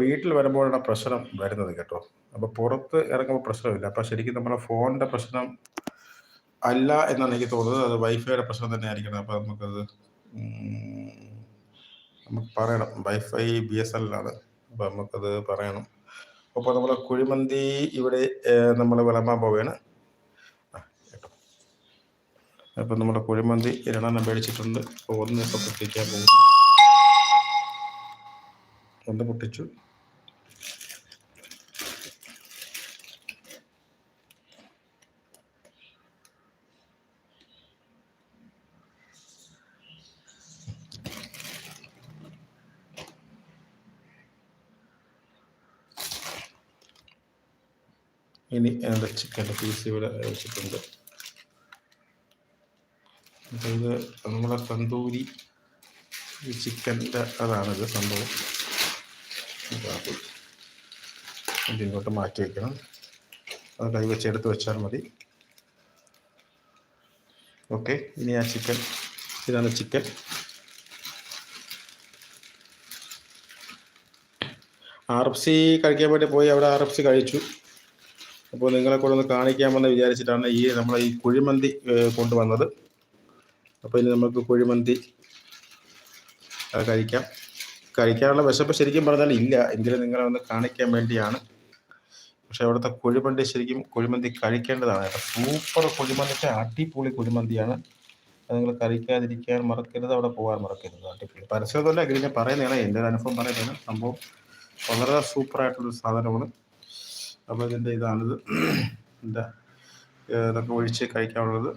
വീട്ടിൽ വരുമ്പോഴാണ് പ്രശ്നം വരുന്നത് കേട്ടോ. അപ്പോൾ പുറത്ത് ഇറങ്ങുമ്പോൾ പ്രശ്നമില്ല. അപ്പോൾ ശരിക്കും നമ്മുടെ ഫോണിന്റെ പ്രശ്നം അല്ല എന്നാണ് എനിക്ക് തോന്നുന്നത്. അത് വൈഫൈയുടെ പ്രശ്നം തന്നെ ആയിരിക്കണം അപ്പോൾ നമുക്കത് നമുക്ക് പറയണം. വൈഫൈ ബി എസ് എല്ലാണ് അപ്പോൾ നമുക്കത് പറയണം. അപ്പോൾ നമ്മൾ കുഴിമന്തി ഇവിടെ നമ്മൾ വിളമ്പാൻ പോവുകയാണ്. അപ്പം നമ്മുടെ കുഴിമന്തി രണ്ടെണ്ണം മേടിച്ചിട്ടുണ്ട്. അപ്പോൾ ഒന്ന് ഇപ്പോൾ പൊട്ടിക്കാൻ പോകും ഒന്ന് പൊട്ടിച്ചു. ഇനി എന്റെ ചിക്കന്റെ പീസ് ഇവിടെ വെച്ചിട്ടുണ്ട്. അതായത് നമ്മുടെ തന്തൂരി ചിക്കന്റെ അതാണിത് സംഭവം. ഇതിങ്ങോട്ട് മാറ്റി വയ്ക്കണം അത് കൈ വെച്ച് എടുത്ത് വെച്ചാൽ മതി. ഓക്കെ ഇനി ആ ചിക്കൻ. ഇതാണ് ചിക്കൻ. ആർ എഫ് സി കഴിക്കാൻ വേണ്ടി പോയി. അവിടെ ആർ എഫ് സി കഴിച്ചു. അപ്പോൾ നിങ്ങളെ കൂടെ ഒന്ന് കാണിക്കാമെന്ന് വിചാരിച്ചിട്ടാണ് ഈ നമ്മൾ ഈ കുഴിമന്തി കൊണ്ടുവന്നത്. അപ്പോൾ ഇനി നമുക്ക് കുഴിമന്തി കഴിക്കാം. കഴിക്കാനുള്ള വിശപ്പ് ശരിക്കും പറഞ്ഞാൽ ഇല്ല. എങ്കിലും നിങ്ങളെ ഒന്ന് കാണിക്കാൻ വേണ്ടിയാണ്. പക്ഷേ അവിടുത്തെ കുഴിമന്തി ശരിക്കും കുഴിമന്തി കഴിക്കേണ്ടതാണ്. കേട്ടോ സൂപ്പർ കുഴിമന്തിക്ക് അടിപൊളി കുഴിമന്തിയാണ്. അത് നിങ്ങൾ കഴിക്കാതിരിക്കാൻ മറക്കരുത് അവിടെ പോകാൻ മറക്കരുത്. അടിപൊളി. പരസ്യമൊന്നുമല്ല എങ്കിലും ഞാൻ പറയുന്നതാണ് എന്റെ ഒരു അനുഭവം പറയുന്നതാണ്. സംഭവം വളരെ സൂപ്പറായിട്ടുള്ളൊരു സാധനമാണ്. അപ്പോൾ ഇതിന്റെ ഇതാണിത് എന്താ ഇതൊക്കെ ഒഴിച്ച് കഴിക്കാനുള്ളത്.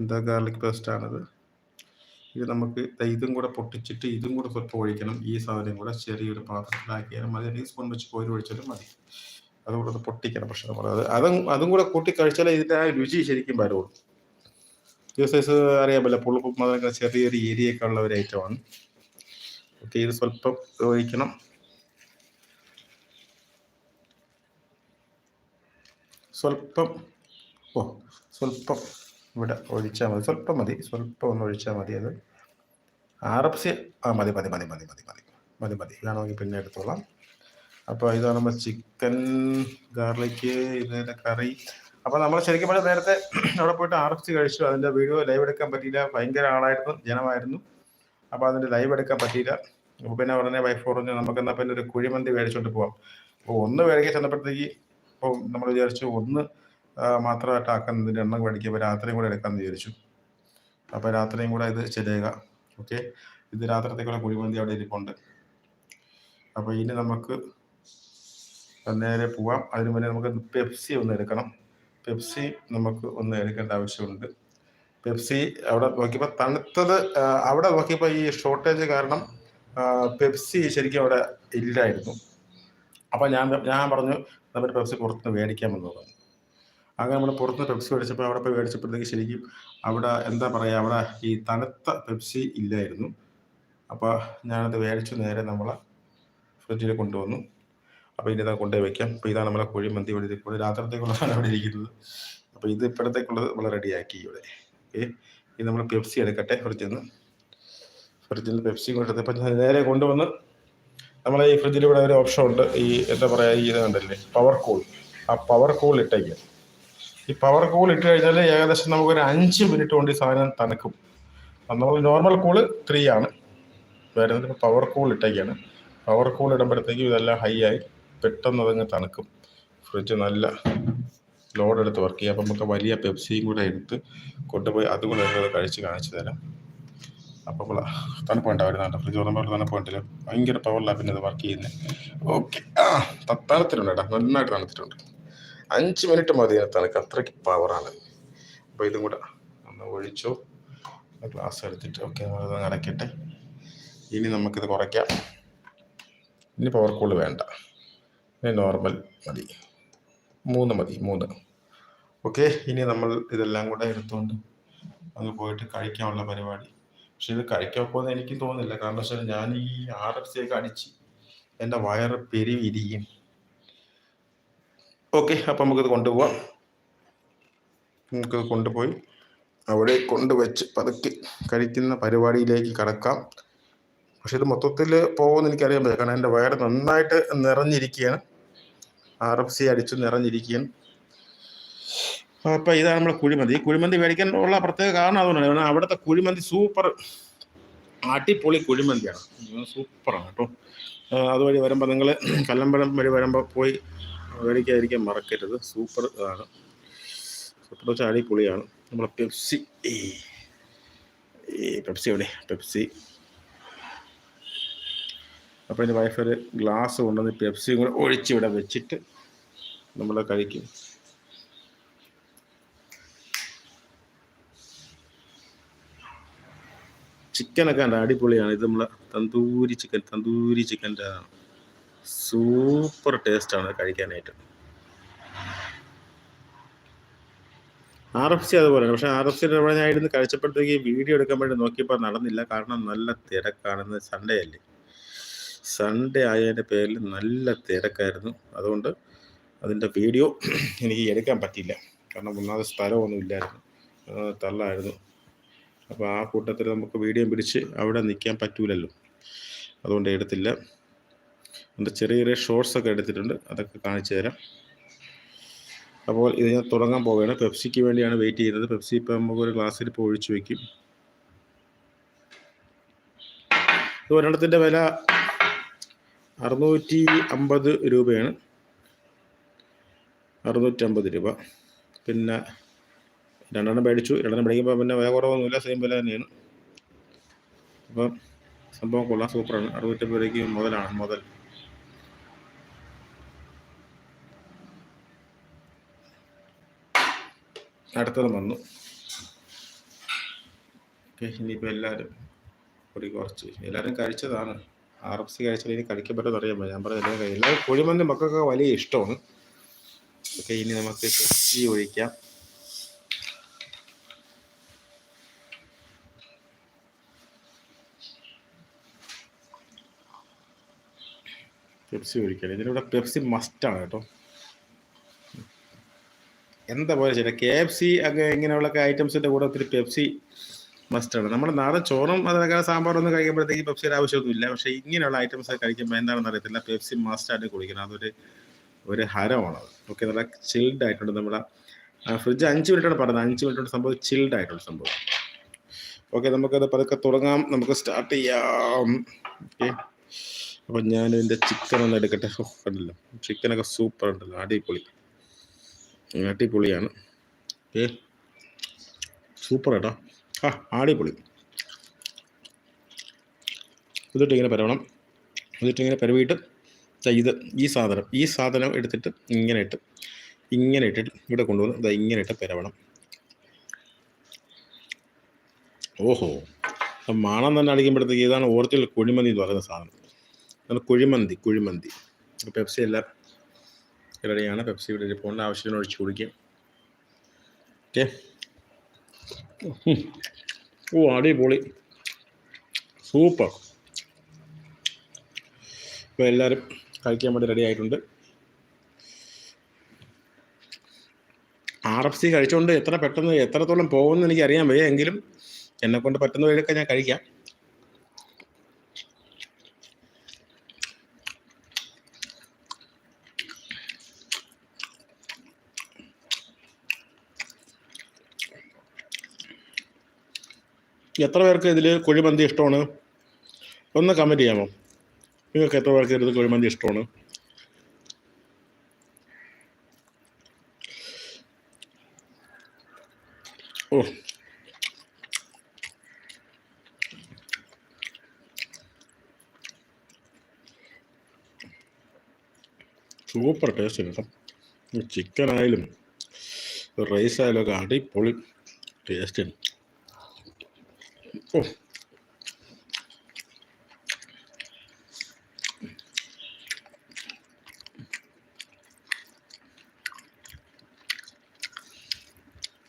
എന്താ ഗാർലിക് പേസ്റ്റാണിത് ഇത് നമുക്ക് ഇതും കൂടെ പൊട്ടിച്ചിട്ട് ഇതും കൂടെ സ്വല്പം ഒഴിക്കണം. ഈ സാധനം കൂടെ ചെറിയൊരു പാത്രത്തിലാക്കിയാലും മതി. അല്ലെങ്കിൽ സ്പൂൺ വെച്ച് കോരി ഒഴിച്ചാലും മതി. അതുകൂടെ അത് പൊട്ടിക്കണം പക്ഷേ നമ്മൾ. അത് അതും അതും കൂടെ കൂട്ടി കഴിച്ചാലേ ഇതിന്റെ ആ രുചി ശരിക്കും വരുള്ളൂ. ഈ സൈസ് അറിയാമല്ലോ പുളിപ്പും അതിനൊക്കെ ചെറിയൊരു ഏരിയൊക്കെ ഉള്ള ഒരു ഐറ്റമാണ് ഓക്കെ ഇത് സ്വല്പം ഒഴിക്കണം. സ്വല്പം ഓ സ്വല്പം ഇവിടെ ഒഴിച്ചാൽ മതി. സ്വല്പം മതി. സ്വല്പം ഒന്ന് ഒഴിച്ചാൽ മതി അത്. ആർ എഫ് സി ആ മതി മതി മതി മതി മതി മതി മതി മതി. വേണമെങ്കിൽ പിന്നെ എടുത്തോളാം. അപ്പോൾ ഇതാണ് നമ്മൾ ചിക്കൻ ഗാർലിക്ക് ഇതിന്റെ കറി. അപ്പോൾ നമ്മൾ ശരിക്കും പറഞ്ഞാൽ നേരത്തെ അവിടെ പോയിട്ട് ആർ എഫ് സി കഴിച്ചു. അതിന്റെ വീഡിയോ ലൈവ് എടുക്കാൻ പറ്റിയില്ല. ഭയങ്കര ആളായിരുന്നു ജനമായിരുന്നു. അപ്പോൾ അതിന്റെ ലൈവ് എടുക്കാൻ പറ്റിയില്ല. അപ്പോൾ പിന്നെ ഉടനെ വൈഫ് പറഞ്ഞു നമുക്ക് എന്നാൽ പിന്നെ ഒരു കുഴിമന്തി മേടിച്ചുകൊണ്ട് പോവാം. അപ്പോൾ ഒന്ന് മേടിക്കാൻ ചെന്നപ്പോഴത്തേക്ക് ഇപ്പോൾ നമ്മൾ വിചാരിച്ചു ഒന്ന് മാത്രമായിട്ട് ആക്കുന്നതിന്റെ എണ്ണം മേടിക്കുമ്പോൾ രാത്രിയും കൂടെ എടുക്കാമെന്ന് വിചാരിച്ചു. അപ്പോൾ രാത്രിയും കൂടെ ഇത് ചെലയുക ഓക്കെ ഇത് രാത്രിത്തേക്കുള്ള കുഴിമന്തി അവിടെ ഇരിപ്പുണ്ട്. അപ്പോൾ ഇനി നമുക്ക് നേരെ പോവാം. അതിനു മുന്നേ നമുക്ക് പെപ്സി ഒന്ന് എടുക്കണം. പെപ്സി നമുക്ക് ഒന്ന് എടുക്കേണ്ട ആവശ്യമുണ്ട്. പെപ്സി അവിടെ നോക്കിയപ്പോൾ തണുത്തത് അവിടെ നോക്കിയപ്പോൾ ഈ ഷോർട്ടേജ് കാരണം പെപ്സി ശരിക്കും അവിടെ ഇല്ലായിരുന്നു. അപ്പോൾ ഞാൻ ഞാൻ പറഞ്ഞു നമ്മൾ പെപ്സി പുറത്തുനിന്ന് മേടിക്കാമെന്ന് പറഞ്ഞു അങ്ങനെ നമ്മൾ പുറത്തുനിന്ന് പെപ്സി മേടിച്ചപ്പോൾ അവിടെ പോയി മേടിച്ചപ്പോഴത്തേക്ക് ശരിക്കും അവിടെ എന്താ പറയുക അവിടെ ഈ തണുത്ത പെപ്സി ഇല്ലായിരുന്നു. അപ്പോൾ ഞാനത് മേടിച്ചു നേരെ നമ്മളെ ഫ്രിഡ്ജിൽ കൊണ്ടുവന്നു. അപ്പോൾ ഇനി ഇതാ കൊണ്ടുപോയി വയ്ക്കാം അപ്പോൾ ഇതാണ് നമ്മളെ കുഴിമന്തി ഇവിടെ ഇരിക്കുന്നത്. രാത്രിത്തേക്കുള്ളതാണ് അവിടെ ഇരിക്കുന്നത്. അപ്പോൾ ഇത് ഇപ്പോഴത്തേക്കുള്ളത് നമ്മൾ റെഡിയാക്കി ഇവിടെ. ഓക്കെ. ഇത് നമ്മൾ പെപ്സി എടുക്കട്ടെ ഫ്രിഡ്ജിൽ നിന്ന് ഫ്രിഡ്ജിൽ നിന്ന് പെപ്സി കൊണ്ടെടുത്ത് ഇപ്പം നേരെ കൊണ്ടുവന്ന് നമ്മളെ ഈ ഫ്രിഡ്ജിൽ ഇവിടെ ഒരു ഓപ്ഷൻ ഉണ്ട്. ഈ എന്താ പറയുക ഈ ഇത് കണ്ടല്ലേ? പവർ കൂൾ ആ പവർ കൂൾ ഇട്ടേക്കാം. ഈ പവർ കൂൾ ഇട്ട് കഴിഞ്ഞാൽ ഏകദേശം നമുക്കൊരു അഞ്ച് മിനിറ്റ് കൊണ്ട് ഈ സാധനം തണുക്കും. നമ്മൾ നോർമൽ കൂൾ ത്രീ ആണ്. വരുന്നത് പവർ കൂൾ ഇട്ടേക്കാണ്. പവർ കൂൾ ഇടുമ്പോഴത്തേക്കും ഇതെല്ലാം ഹൈ ആയി പെട്ടെന്ന് അതങ്ങ് തണുക്കും. ഫ്രിഡ്ജ് നല്ല ലോഡ് എടുത്ത് വർക്ക് ചെയ്യുക അപ്പം നമുക്ക് വലിയ പെപ്സിയും കൂടെ എടുത്ത് കൊണ്ടുപോയി അതും കൂടെ ഞങ്ങൾ കഴിച്ച് കാണിച്ചു തരാം. അപ്പോൾ നമ്മൾ തണുപ്പ് വരുന്നത് ഫ്രിഡ്ജ് തുറന്നപ്പോൾ തണുപ്പ് ഉണ്ടല്ലോ ഭയങ്കര പവറിലാണ് പിന്നെ ഇത് വർക്ക് ചെയ്യുന്നത് ഓക്കെ ആ തണുത്തിട്ടുണ്ട് കേട്ടോ നന്നായിട്ട് തണുത്തിട്ടുണ്ട്. അഞ്ച് മിനിറ്റ് മതി തണുക്ക്. അത്രയ്ക്ക് പവറാണ് അപ്പോൾ ഇതും കൂടെ ഒന്ന് ഒഴിച്ചു. ഗ്ലാസ് എടുത്തിട്ട് ഓക്കെ നമ്മളത് അടയ്ക്കട്ടെ ഇനി നമുക്കിത് കുറയ്ക്കാം. ഇനി പവർ കൂൾ വേണ്ട. ഇനി നോർമൽ മതി. മൂന്ന് മതി മൂന്ന്. ഓക്കെ ഇനി നമ്മൾ ഇതെല്ലാം കൂടെ എടുത്തുകൊണ്ട് അങ്ങ് പോയിട്ട് കഴിക്കാനുള്ള പരിപാടി. പക്ഷെ ഇത് കഴിക്കാൻ പോകുന്ന എനിക്കും തോന്നുന്നില്ല. കാരണം വെച്ചാൽ ഞാൻ ഈ ആർ എഫ് സി ഒക്കെ അടിച്ച് എന്റെ വയറ് പെരുവിരിയും ഓക്കെ അപ്പം നമുക്കിത് കൊണ്ടുപോവാം. നമുക്കത് കൊണ്ടുപോയി അവിടെ കൊണ്ടുവച്ച് പതുക്കെ കഴിക്കുന്ന പരിപാടിയിലേക്ക് കടക്കാം. പക്ഷെ ഇത് മൊത്തത്തിൽ പോകുമെന്ന് എനിക്കറിയാൻ പറ്റില്ല. കാരണം എന്റെ വയറ് നന്നായിട്ട് നിറഞ്ഞിരിക്കുകയാണ്. ആർ എഫ് സി അടിച്ച് നിറഞ്ഞിരിക്കുകയാണ്. അപ്പോൾ ഇതാണ് നമ്മുടെ കുഴിമന്തി. ഈ കുഴിമന്തി മേടിക്കാൻ ഉള്ള പ്രത്യേക കാരണം അതുകൊണ്ടാണ്. കാരണം അവിടുത്തെ കുഴിമന്തി സൂപ്പർ അടിപൊളി കുഴിമന്തിയാണ്. സൂപ്പറാണ് കേട്ടോ. അതുവഴി വരുമ്പോൾ നിങ്ങൾ കല്ലമ്പലം വഴി വരുമ്പോൾ പോയി മേടിക്കാതിരിക്കാൻ മറക്കരുത്. സൂപ്പർ ഇതാണ് സൂപ്പർ വെച്ചാൽ അടിപൊളിയാണ്. നമ്മളെ പെപ്സി. പെപ്സി എവിടെ? പെപ്സി. അപ്പോൾ എന്റെ വൈഫ് ഒരു ഗ്ലാസ് കൊണ്ടുവന്ന് പെപ്സിയും കൂടെ ഒഴിച്ച് ഇവിടെ വെച്ചിട്ട് നമ്മൾ കഴിക്കും. ചിക്കനൊക്കെ ഉണ്ട് അടിപൊളിയാണ്. ഇത് നമ്മളെ തന്തൂരി ചിക്കൻ തന്തൂരി ചിക്കന്റെ സൂപ്പർ ടേസ്റ്റാണ് കഴിക്കാനായിട്ട്. ആർ എഫ് സി അതുപോലെ പക്ഷേ ആർ എഫ് സി ഞാൻ ഇരുന്ന് കഴിച്ചപ്പോഴത്തേക്ക് വീഡിയോ എടുക്കാൻ വേണ്ടി നോക്കിയപ്പോൾ നടന്നില്ല. കാരണം നല്ല തിരക്കാണെന്ന് സൺഡേ അല്ലേ? സൺഡേ ആയതിന്റെ പേരിൽ നല്ല തിരക്കായിരുന്നു. അതുകൊണ്ട് അതിന്റെ വീഡിയോ എനിക്ക് എടുക്കാൻ പറ്റിയില്ല. കാരണം ഒന്നാമത് സ്ഥലമൊന്നും ഇല്ലായിരുന്നു. തള്ളായിരുന്നു. അപ്പോൾ ആ കൂട്ടത്തിൽ നമുക്ക് വീഡിയോ പിടിച്ച് അവിടെ നിൽക്കാൻ പറ്റൂലല്ലോ. അതുകൊണ്ട് എടുത്തില്ല. എന്റെ ചെറിയ ചെറിയ ഷോർട്സ് ഒക്കെ എടുത്തിട്ടുണ്ട്. അതൊക്കെ കാണിച്ചു തരാം. അപ്പോൾ ഇത് ഞാൻ തുടങ്ങാൻ പോവുകയാണ്. പെപ്സിക്ക് വേണ്ടിയാണ് വെയിറ്റ് ചെയ്യുന്നത് പെപ്സി ഇപ്പോൾ നമുക്ക് ഒരു ഗ്ലാസ്സിൽ ഇപ്പോൾ ഒഴിച്ചു വയ്ക്കും ഇത് ഒരെണ്ണത്തിന്റെ വില അറുന്നൂറ്റി അമ്പത് രൂപയാണ്. അറുന്നൂറ്റമ്പത് രൂപ. പിന്നെ രണ്ടെണ്ണം മേടിച്ചു രണ്ടെണ്ണം മേടിക്കുമ്പോൾ പിന്നെ വില കുറവൊന്നുമില്ല. സെയിം വില തന്നെയാണ്. അപ്പം സംഭവം കൊള്ളാം. സൂപ്പറാണ് അറുന്നൂറ്റമ്പത് രൂപയ്ക്ക് മുതലാണ് മുതൽ. അടുത്തത് വന്നു. ഇനിയിപ്പോൾ എല്ലാവരും കൂടി കുറച്ച്. എല്ലാവരും കഴിച്ചതാണ്. ആർ എഫ് സി കഴിച്ചാൽ ഇനി കഴിക്കാൻ പറ്റുമെന്ന് അറിയാൻ ഞാൻ പറഞ്ഞ കഴിയും എല്ലാവരും കുഴിമന്തി മക്കൾക്കൊക്കെ വലിയ ഇഷ്ടമാണ്. ഓക്കെ ഇനി നമുക്ക് ഒഴിക്കാം. പെപ്സി ഒഴിക്കാം ഇതിലൂടെ പെപ്സി മസ്റ്റാണ് കേട്ടോ. എന്താ പോലെ ശരി കെ എഫ് സി അങ്ങനെ ഇങ്ങനെയുള്ള ഐറ്റംസിന്റെ കൂടെ ഒത്തിരി പെപ്സി മസ്റ്റാണ് നമ്മുടെ നാടൻ ചോറും അതിനൊക്കെ സാമ്പാറൊന്നും കഴിക്കുമ്പോഴത്തേക്ക് പെപ്സിയുടെ ആവശ്യമൊന്നുമില്ല. പക്ഷേ ഇങ്ങനെയുള്ള ഐറ്റംസ് ഒക്കെ കഴിക്കുമ്പോൾ എന്താണെന്ന് അറിയത്തില്ല. പെപ്സി മസ്റ്റായിട്ട് കുടിക്കണം. അതൊരു ഒരു ഹരമാണ് ഓക്കെ നല്ല ചിൽഡ് ആയിട്ടുണ്ട് നമ്മുടെ ഫ്രിഡ്ജ് അഞ്ച് മിനിറ്റാണ് പറഞ്ഞത്. അഞ്ച് മിനിറ്റ് സംഭവം ചിൽഡ് ആയിട്ടുള്ള സംഭവം. ഓക്കെ നമുക്കത് പതുക്കെ തുടങ്ങാം. നമുക്ക് സ്റ്റാർട്ട് ചെയ്യാം. ഓക്കെ. അപ്പം ഞാൻ ഇതിന്റെ ചിക്കൻ ഒന്ന് എടുക്കട്ടെ. ഉണ്ടല്ലോ ചിക്കനൊക്കെ സൂപ്പർ ഉണ്ടല്ലോ. അടിപൊളി. അടിപൊളിയാണ്. ഏ സൂപ്പർ കേട്ടോ ആ അടിപൊളി. ഇതിട്ട് ഇങ്ങനെ പരവണം. ഇതിട്ട് ഇങ്ങനെ പരവിയിട്ട് ചെയ്ത് ഈ സാധനം ഈ സാധനം എടുത്തിട്ട് ഇങ്ങനെ ഇട്ട് ഇങ്ങനെ ഇട്ടിട്ട് ഇവിടെ കൊണ്ടുവന്ന് ഇതാ ഇങ്ങനെ ഇട്ട് പരവണം. ഓഹോ. മണം തന്നെ അടിക്കുമ്പോഴത്തേക്ക് ഇതാണ് ഓർത്തിൽ കുഴിമന്തി എന്ന് പറയുന്ന സാധനം. കുഴിമന്തി കുഴിമന്തി. പെപ്സി എല്ലാം റെഡിയാണ്. പെപ്സി ഇവിടെ ഇരിപ്പുണ്ട്. ആവശ്യത്തിന് ഒഴിച്ചു കുടിക്കാം. ഓക്കെ. ഓ അടിപൊളി. സൂപ്പർ. ഇപ്പോൾ എല്ലാവരും കഴിക്കാൻ വേണ്ടി റെഡി ആയിട്ടുണ്ട്. ആർ എഫ് സി കഴിച്ചുകൊണ്ട് എത്ര പെട്ടെന്ന് എത്രത്തോളം പോകുമെന്ന് എനിക്കറിയാൻ വയ്യ. എങ്കിലും എന്നെക്കൊണ്ട് പറ്റുന്ന വഴിയൊക്കെ ഞാൻ കഴിക്കാം. എത്ര പേർക്ക് ഇതിൽ കുഴിമന്തി ഇഷ്ടമാണ്? ഒന്ന് കമന്റ് ചെയ്യാമോ? നിങ്ങൾക്ക് എത്ര പേർക്ക് ഇതിൽ കുഴിമന്തി ഇഷ്ടമാണ്? ഓ. സൂപ്പർ ടേസ്റ്റ് കേട്ടോ ചിക്കൻ ആയാലും റൈസ് ആയാലും ഒക്കെ അടിപൊളി ടേസ്റ്റാണ് ഓ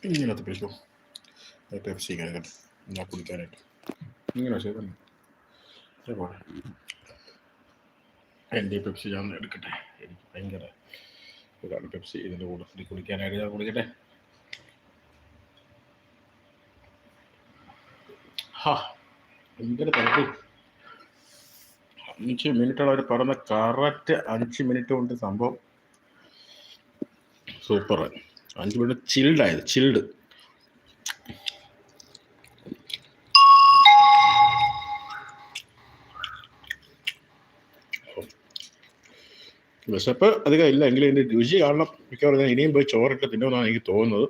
ഇങ്ങനത്തെ പിടിക്കോ പെപ്സി ഇങ്ങനെ കേട്ടോ ഞാൻ കുടിക്കാനായിട്ട് ഇങ്ങനെ ചെയ്തല്ലേ അതേപോലെ എന്റെ പെപ്സി ഞാൻ എടുക്കട്ടെ എനിക്ക് ഭയങ്കര ഇതാണ് പെപ്സി ഇതിന്റെ കൂടെ ഇത് കുടിക്കാനായിട്ട് ഞാൻ കുടിക്കട്ടെ ഭയങ്കര തണുപ്പ് അഞ്ച് മിനിറ്റാണ് അവർ പറഞ്ഞ കറക്റ്റ് അഞ്ച് മിനിറ്റ് കൊണ്ട് സംഭവം സൂപ്പർ അഞ്ച് മിനിറ്റ് ചിൽഡ് ആയത് ചിൽഡ് വിശപ്പ് അധികം ഇല്ല എങ്കിലും ഇതിന്റെ രുചി കാരണം മിക്കവാറും ഞാൻ ഇനിയും പോയി ചോറിട്ട് തിന്നുമെന്നാണ് എനിക്ക് തോന്നുന്നത്.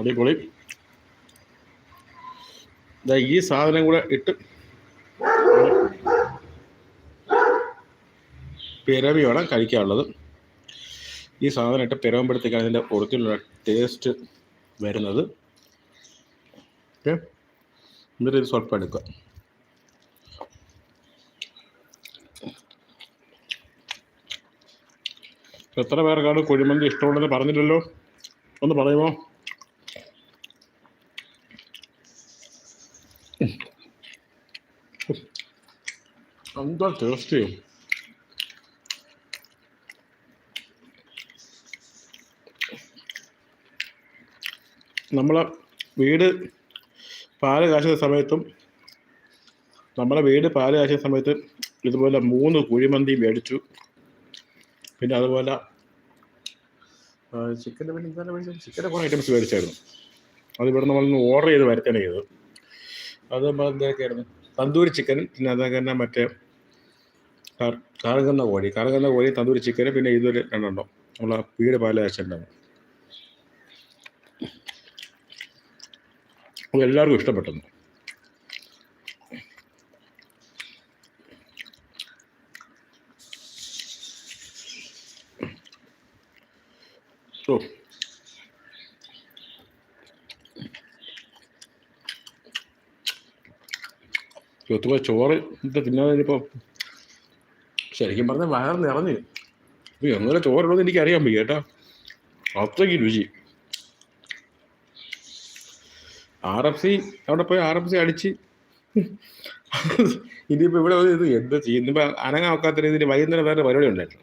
അടിപൊളി. ഈ സാധനം കൂടെ ഇട്ട് പിരവി വേണം കഴിക്കാനുള്ളത്. ഈ സാധനം ഇട്ട് പിരവുമ്പോഴത്തേക്കാണ് ഇതിന്റെ ഒറിജിനൽ ടേസ്റ്റ് വരുന്നത്. ഓക്കെ. എന്നിട്ട് ഇത് സ്വല്പം എടുക്കുക. എത്ര പേർക്കാണ് കുഴിമന്തി ഇഷ്ടമുണ്ടെന്ന് പറഞ്ഞില്ലല്ലോ? ഒന്ന് പറയുമോ? എന്താ ടേസ്റ്റ് നമ്മളെ വീട് പാൽ കാച്ചുന്ന സമയത്തും നമ്മളെ വീട് പാൽ കാച്ചുന്ന സമയത്ത് ഇതുപോലെ മൂന്ന് കുഴിമന്തി മേടിച്ചു. പിന്നെ അതുപോലെ ചിക്കന്റെ പിന്നെ ചിക്കന്റെ കുറേ ഐറ്റംസ് മേടിച്ചായിരുന്നു. അത് ഇവിടെ നമ്മളൊന്ന് ഓർഡർ ചെയ്ത് വരുത്തണേ അത് നമ്മൾ എന്തൊക്കെയായിരുന്നു? തന്തൂരി ചിക്കനും പിന്നെ അതൊക്കെ തന്നെ മറ്റേ കറ- കറങ്ങുന്ന കോഴി. കറങ്ങുന്ന കോഴി തന്തൂരി ചിക്കന് പിന്നെ ഇതൊരു രണ്ടെണ്ണം. നമ്മളെ വീട് പാൽ കാച്ചുണ്ടാവും എല്ലാവർക്കും ഇഷ്ടപ്പെട്ടു ഓ. ചുത്തുമ്പോൾ ചോറ് ഇന്നത്തെ തിന്നാതെ ഇപ്പോൾ ശരിക്കും പറഞ്ഞാൽ വയറ് നിറഞ്ഞ്. ഇത് എങ്ങനെ ചോറുള്ളത് എനിക്ക് അറിയാൻ വയ്യ കേട്ടോ. അത്രയ്ക്ക് രുചി. ആർ എഫ് സി അവിടെ പോയി ആർ എഫ് സി അടിച്ച്. ഇനിയിപ്പോൾ ഇവിടെ ഇത് എന്താ ചെയ്യും? ഇന്നിപ്പോൾ അനങ്ങാക്കാത്ത രീതിയിൽ വൈകുന്നേരം വേറെ പരിപാടി ഉണ്ടായിരുന്നു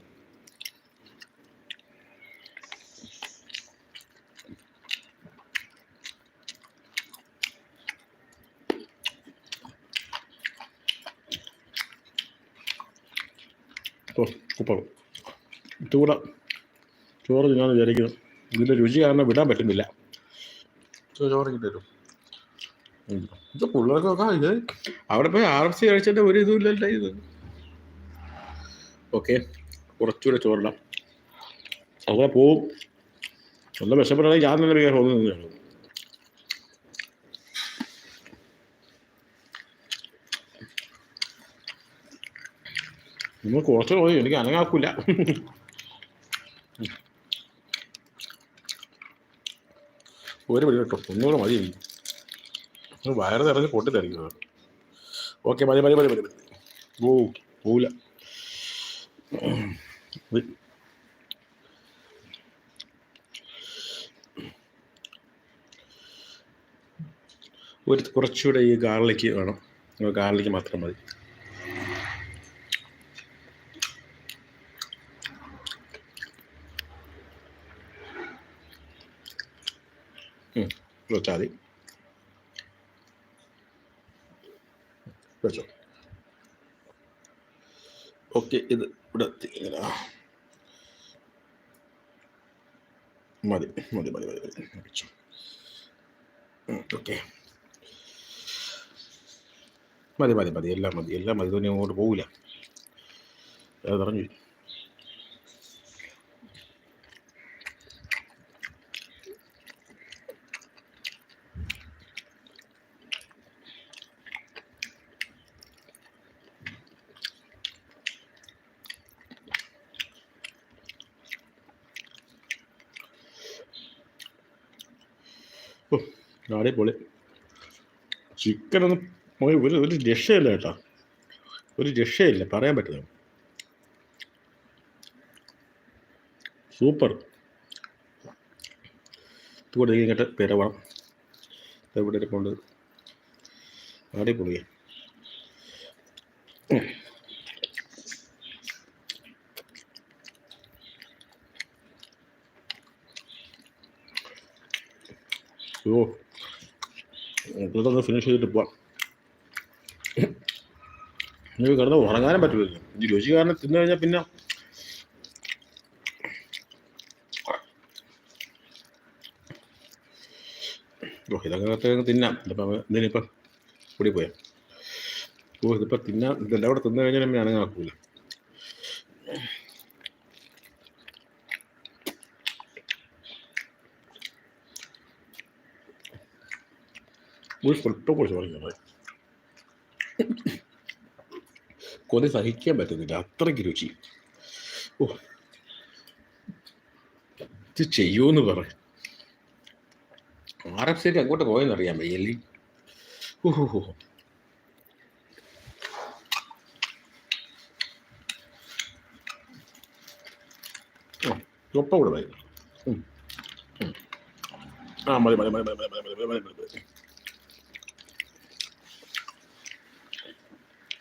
ഓ സൂപ്പർ ചൂട. ചോറ് തിന്നാന്ന് വിചാരിക്കുന്നു. ഇതിന്റെ രുചി കാരണം വിടാൻ പറ്റുന്നില്ല. ചോറ് കിട്ടും ഇത് പിള്ളേർക്കൊക്കെ ഇത് അവിടെ പോയി ആർ എഫ് സി കഴിച്ചിട്ട് ഒരു ഇതും ഇല്ലല്ലോ ഇത്. ഓക്കെ കുറച്ചുകൂടെ ചോറിടാം. അവിടെ പോവും. ഒന്നും വിശപ്പെട്ടാണെങ്കിൽ ഞാൻ തന്നെ വികാരം ഒന്ന് നിന്നു നിങ്ങൾ കുറച്ച് പോയി. എനിക്ക് അനങ്ങാക്കൂല. ഒരു പിടി കേട്ടോ. ഒന്നുകൂടെ മതി. ഒന്ന് വയറ് നിറഞ്ഞ് പൊട്ടിത്തെറിക്കുന്നത് ഓക്കെ മതി മതി മതി മതി. ഓ പോവില്ല ഒരു കുറച്ചുകൂടെ ഈ ഗാർലിക്ക് വേണം. ഗാർലിക്ക് മാത്രം മതി. വെച്ചാൽ മതി ഓക്കെ ഇത് ഇവിടെ. മതി മതി മതി മതി ഓക്കെ. മതി മതി മതി. എല്ലാം മതി. എല്ലാം മതി. ഇതൊന്നും അങ്ങോട്ട് പോകില്ല അത് പറഞ്ഞു ഓ അടിപൊളി. ചിക്കനൊന്നും ഒരു ഒരു രക്ഷയില്ല കേട്ടോ. ഒരു രക്ഷയില്ല പറയാൻ പറ്റില്ല സൂപ്പർ. ഇതുകൂടെ ഇങ്ങോട്ട് പിരവണം. ഇവിടെ ഇരിപ്പുണ്ട്? അടിപൊളി. ഓ. ഇതൊന്ന് ഫിനിഷ് ചെയ്തിട്ട് പോവാം. നിങ്ങൾക്ക് കിടന്ന് ഉറങ്ങാനും പറ്റില്ല ഈ രുചി കാരണം തിന്നു കഴിഞ്ഞാൽ പിന്നെ ഓ ഇതൊക്കെ തിന്നാം. ഇതിപ്പം ഇതിനിപ്പം കൂടി പോയാ. ഓ ഇതിപ്പോൾ തിന്നാൻ ഇതെല്ലാം കൂടെ തിന്നു കഴിഞ്ഞാൽ പിന്നെ അനങ്ങ് ഒരു സ്വല്പം കുറച്ച് പറഞ്ഞത് കൊതി സഹിക്കാൻ പറ്റുന്നില്ല അത്രയ്ക്ക് രുചി ഓ ഇത് ചെയ്യുമെന്ന് പറ ആർ എഫ് സിക്ക് അങ്ങോട്ട് പോയെന്ന് അറിയാൻ വയ്യല്ലേ ഓഹോ ഒപ്പം കൂടെ. ഉം. ആ മതി മതി മതി മതി മതി മതി മതി മതി മതി മതി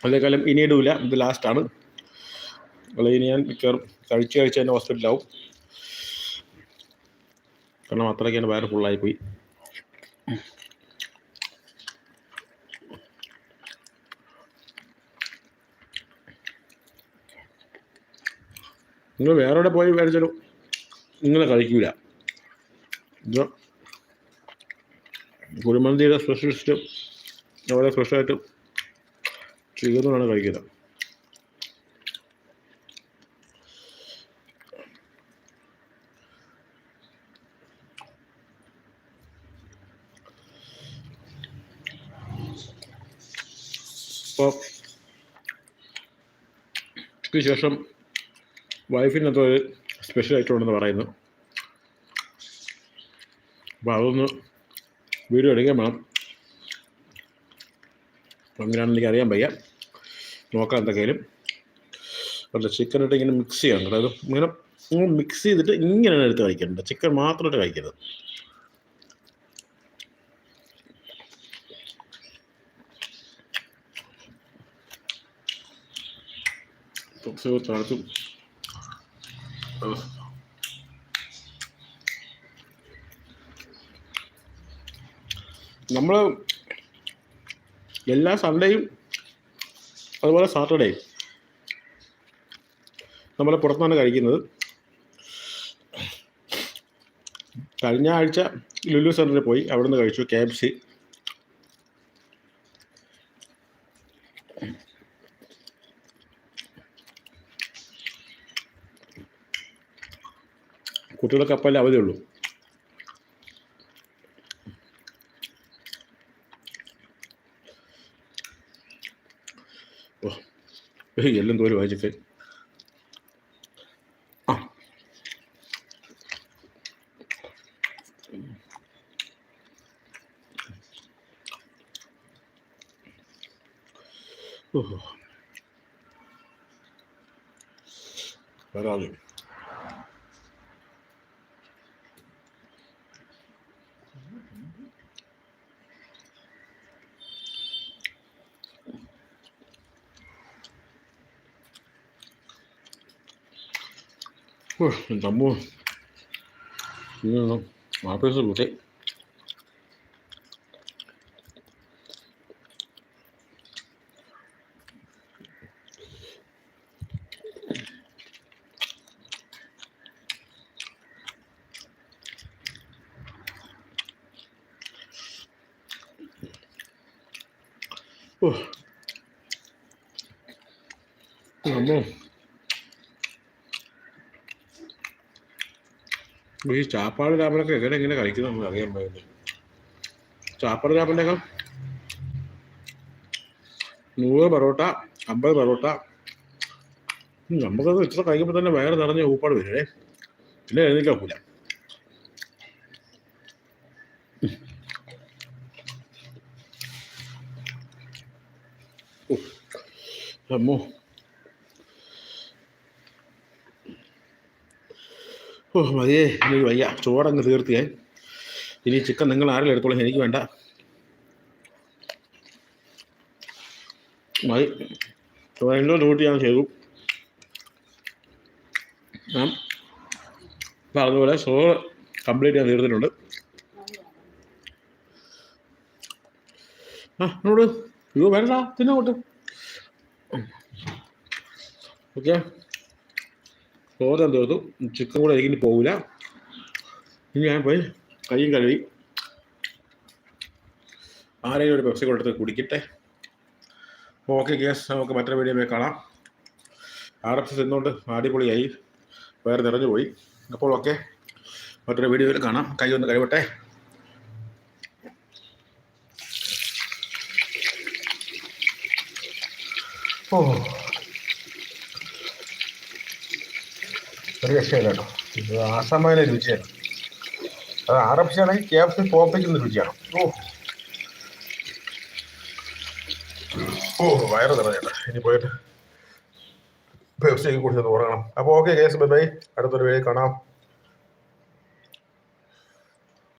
അതേക്കാലം ഇനി ഇടൂല. ഇത് ലാസ്റ്റാണ് അല്ലെങ്കിൽ ഇനി ഞാൻ മിക്കവാറും കഴിച്ച് കഴിച്ച് തന്നെ ഹോസ്പിറ്റലാവും കാരണം അത്രയ്ക്ക് എന്റെ വയറ് ഫുള്ളായി പോയി. നിങ്ങൾ വേറെ എവിടെ പോയി മേടിച്ചാലും നിങ്ങൾ കഴിക്കൂല. ഇത്. കുഴിമന്തിയുടെ സ്പെഷ്യലിസ്റ്റ് സ്പെഷ്യലായിട്ടും ചെയ്യുന്നതാണ് കഴിക്കുന്നത് ശേഷം വൈഫിനെന്തോ ഒരു സ്പെഷ്യൽ ഐറ്റം ഉണ്ടെന്ന് പറയുന്നു. അപ്പോൾ അതൊന്ന് വീഡിയോ എടുക്കാൻ വേണം. അങ്ങനെയാണെന്ന് എനിക്ക് അറിയാൻ വയ്യ. നോക്കാം എന്തൊക്കെയാലും അല്ല ചിക്കൻ ഇട്ട് ഇങ്ങനെ മിക്സ് ചെയ്യണം അതായത് ഇങ്ങനെ ഇങ്ങനെ മിക്സ് ചെയ്തിട്ട് ഇങ്ങനെ എടുത്ത് കഴിക്കണ്ട ചിക്കൻ മാത്രമായിട്ട് കഴിക്കരുത്. കുറച്ച് നമ്മൾ എല്ലാ സൺഡേയും അതുപോലെ സാറ്റർഡേ നമ്മൾ പുറത്താണ് കഴിക്കുന്നത്. കഴിഞ്ഞ ആഴ്ച ലുലു സെന്ററിൽ പോയി. അവിടുന്ന് കഴിച്ചു കെ എഫ് സി കുട്ടികൾക്ക് അപ്പല്ലേ അവധിയുള്ളൂ. 여기 열린 거를 와야지 돼. 아. 어후. 바람이. 喂，怎么？嗯，我还不是不对。哦，怎么？ഈ ചാപ്പാട് രാമനൊക്കെ എങ്ങനെ എങ്ങനെ കഴിക്കുന്നു നമുക്ക് അറിയാൻ പറ്റുന്നത് ചാപ്പാട് രാമനൊക്കെ നൂറ് പൊറോട്ട അമ്പത് പൊറോട്ട. നമുക്കത് ഇത്ര കഴിക്കുമ്പോൾ തന്നെ വയറ് നിറഞ്ഞ ഊപ്പാട് വരുവേ പിന്നെ എഴുന്നേക്കാൻ പൂല അമ്മോ. ഓ മതിയേ എനിക്ക് വയ്യ. ചോറങ്ങ് തീർത്തിയേ ഇനി ചിക്കൻ നിങ്ങൾ ആരെങ്കിലും എടുത്തോളൂ എനിക്ക് വേണ്ട. മതി. എന്തോ ഡ്യൂട്ടി ഞാൻ ചെയ്തു ഞാൻ പറഞ്ഞതുപോലെ ചോറ് കംപ്ലീറ്റ് ചെയ്യാൻ തീർത്തിട്ടുണ്ട്. ആ എന്നോട് അയ്യോ വേണ്ട തിന്നോട്ട് ഓക്കെ. ഞാൻ തീർത്തു ചിക്കൻ കൂടെ എനിക്ക് പോകില്ല ഇനി ഞാൻ പോയി കൈയും കഴുകി ആരെങ്കിലും ഒരു പെപ്സി കൊടുത്ത് കുടിക്കട്ടെ. ഓക്കെ ഗ്യാസ് നമുക്ക് മറ്റൊരു വീഡിയോ കാണാം. ആർ എഫ് എസ് എന്നുകൊണ്ട് അടിപൊളിയായി. വേറെ നിറഞ്ഞു പോയി. അപ്പോൾ ഓക്കെ മറ്റൊരു വീഡിയോയിൽ കാണാം. കൈ ഒന്ന് കഴിവട്ടെ. ഓ. ഒരു രക്ഷയില്ല കേട്ടോ. ഇത് ആസാമായ രുചിയാണ്. അത് ആണെങ്കിൽ കെ എഫ് സി പോപ്പിക്കുന്ന രുചിയാണ്. ഓ. ഓ വയറ് നിറഞ്ഞേട്ടാ ഇനി പോയിട്ട് പെപ്സിയൊക്കെ കുടിച്ചൊന്ന് ഉറങ്ങണം. അപ്പോൾ ഓക്കെ കേസ് ബൈ അടുത്തൊരു വഴി കാണാം.